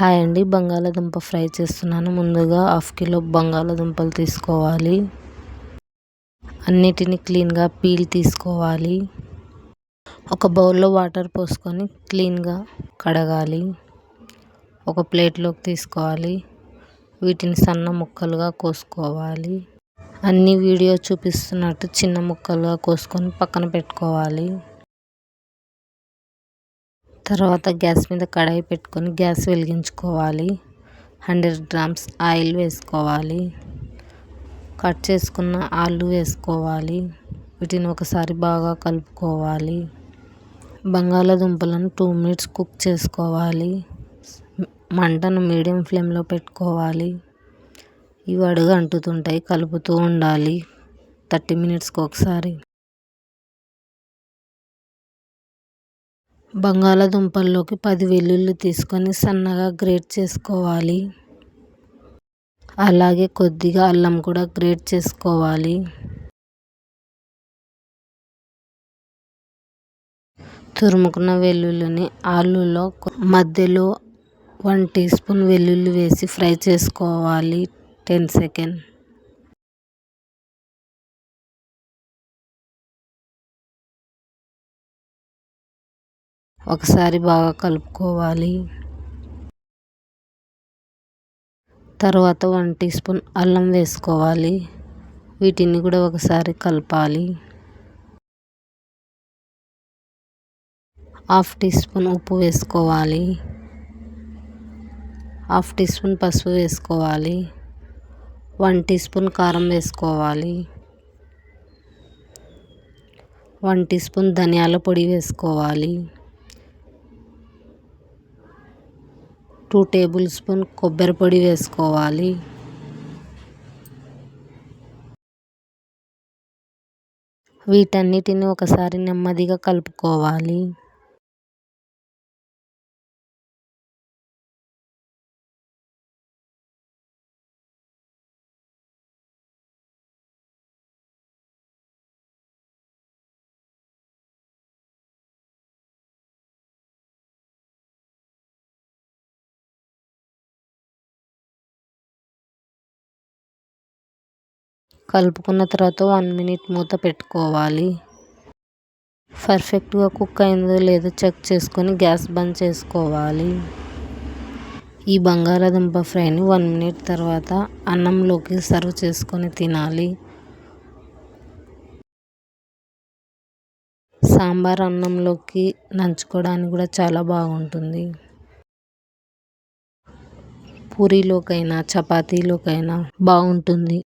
Hi అండి. బంగాళాదుంప fry చేస్తున్నాను. ముందుగా హాఫ్ కిలో బంగాళాదుంపలు తీసుకోవాలి. అన్నిటిని క్లీన్గా పీల్ తీసుకోవాలి. ఒక బౌల్లో వాటర్ పోసుకొని క్లీన్గా కడగాలి. ఒక ప్లేట్లోకి తీసుకోవాలి. వీటిని సన్న ముక్కలుగా కోసుకోవాలి. అన్ని వీడియో చూపిస్తున్నట్టు చిన్న ముక్కలుగా కోసుకొని పక్కన పెట్టుకోవాలి. తర్వాత గ్యాస్ మీద కడాయి పెట్టుకొని గ్యాస్ వెలిగించుకోవాలి. హండ్రెడ్ గ్రామ్స్ ఆయిల్ వేసుకోవాలి. కట్ చేసుకున్న ఆలు వేసుకోవాలి. వీటిని ఒకసారి బాగా కలుపుకోవాలి. బంగాళాదుంపలను టూ మినిట్స్ కుక్ చేసుకోవాలి. మంటను మీడియం ఫ్లేమ్లో పెట్టుకోవాలి. ఇవి అడుగు అంటుతుంటాయి కలుపుతూ ఉండాలి. థర్టీ మినిట్స్కి ఒకసారి. బంగాళాదుంపల్లోకి పది వెల్లుల్లి తీసుకొని సన్నగా గ్రేట్ చేసుకోవాలి. అలాగే కొద్దిగా అల్లం కూడా గ్రేట్ చేసుకోవాలి. తురుముకున్న వెల్లుల్లిని ఆలులో మధ్యలో వన్ టీ స్పూన్ వెల్లుల్లి వేసి ఫ్రై చేసుకోవాలి. Ten second. ఒకసారి బాగా కలుపుకోవాలి. తర్వాత వన్ టీ స్పూన్ అల్లం వేసుకోవాలి. వీటిని కూడా ఒకసారి కలపాలి. హాఫ్ టీ స్పూన్ ఉప్పు వేసుకోవాలి. హాఫ్ టీ స్పూన్ పసుపు వేసుకోవాలి. వన్ టీ స్పూన్ కారం వేసుకోవాలి. వన్ టీ స్పూన్ ధనియాల పొడి వేసుకోవాలి. టూ టేబుల్ స్పూన్ కొబ్బరి పొడి వేసుకోవాలి. వీటన్నిటిని ఒకసారి నెమ్మదిగా కలుపుకోవాలి. కలుపుకున్న తర్వాత వన్ మినిట్ మూత పెట్టుకోవాలి. పర్ఫెక్ట్గా కుక్ అయిందో లేదో చెక్ చేసుకొని గ్యాస్ బంద్ చేసుకోవాలి. ఈ బంగాళాదుంప ఫ్రైని వన్ మినిట్ తర్వాత అన్నంలోకి సర్వ్ చేసుకొని తినాలి. సాంబార్ అన్నంలోకి నంచుకోవడానికి కూడా చాలా బాగుంటుంది. పూరీలోకైనా చపాతీలోకైనా బాగుంటుంది.